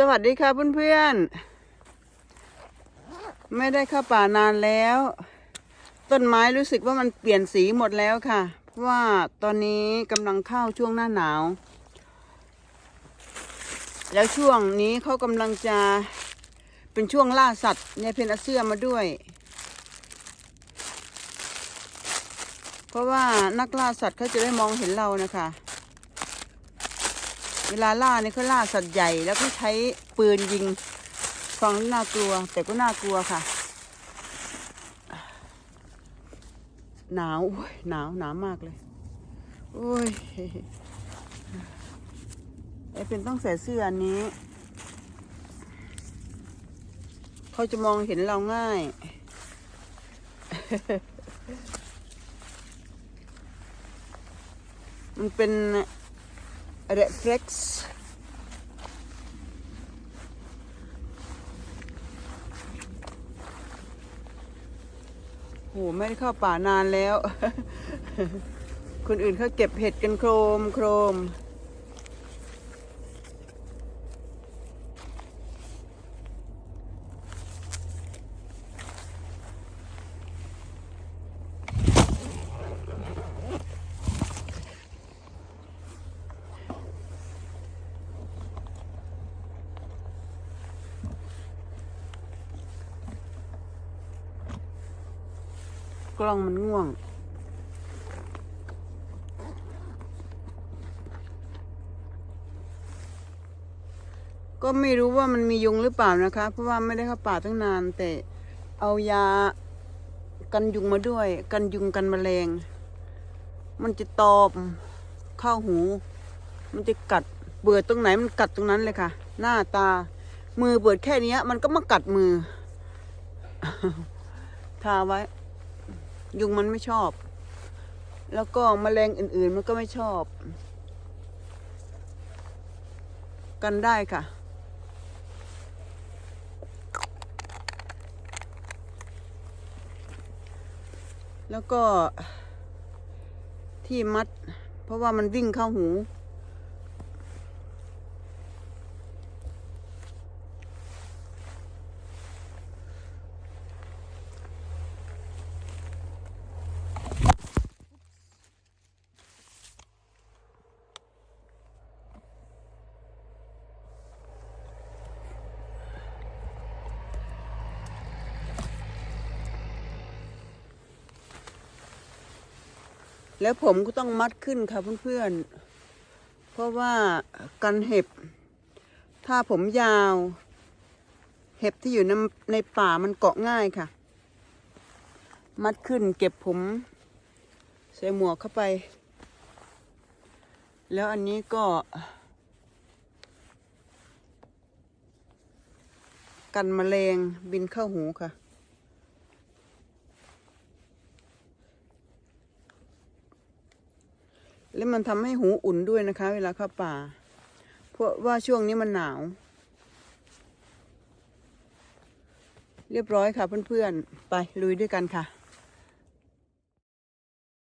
สวัสดีค่ะเพื่อนๆ ไม่ได้เข้าป่านานแล้ว ต้นไม้รู้สึกว่ามันเปลี่ยนสีหมดแล้วค่ะ เพราะว่าตอนนี้กำลังเข้าช่วงหน้าหนาว แล้วช่วงนี้เขากำลังจะเป็นช่วงล่าสัตว์เนี่ยเพนเอาเสื้อมาด้วย เพราะว่านักล่าสัตว์เขาจะได้มองเห็นเรานะคะ เวลาล่าเนี่ยเขาล่าสัตว์ใหญ่แล้วก็ใช้ปืนยิงฟังน่ากลัว แต่ก็น่ากลัวค่ะ หนาวโอ้ยหนาวหนาวมากเลยโอ้ยไอเป็นต้องใส่เสื้ออันนี้ เขาจะมองเห็นเราง่าย มันเป็น reflex โหไม่ได้เข้าป่านานแล้ว คนอื่นเขาเก็บเห็ดกันโครมโครม กล้องมันง่วง ก็ไม่รู้ว่ามันมียุงหรือเปล่านะคะ เพราะว่าไม่ได้เข้าป่าตั้งนาน แต่เอายากันยุงมาด้วย กันยุงกันแมลง มันจะตอมเข้าหู มันจะกัดเบิดตรงไหนมันกัดตรงนั้นเลยค่ะ หน้าตา มือเบิดแค่นี้มันก็มากัดมือ ทาไว้ ยุงมันไม่ชอบ แล้วก็มแมลงอื่น ๆ มันก็ไม่ชอบ กันได้ค่ะ แล้วก็ที่มัด เพราะว่ามันวิ่งเข้าหู แล้วผมก็ต้องมัดขึ้นค่ะเพื่อนๆ เพราะว่ากันเห็บ ถ้าผมยาว เห็บที่อยู่ในในป่ามันเกาะง่ายค่ะ มัดขึ้นเก็บผมใส่หมวกเข้าไป แล้วอันนี้ก็ กันแมลงบินเข้าหูค่ะ แล้วมันทำให้หูอุ่นด้วยนะคะ เวลาเข้าป่า เพราะว่าช่วงนี้มันหนาว เรียบร้อยค่ะเพื่อนๆ ไปลุยด้วยกันค่ะ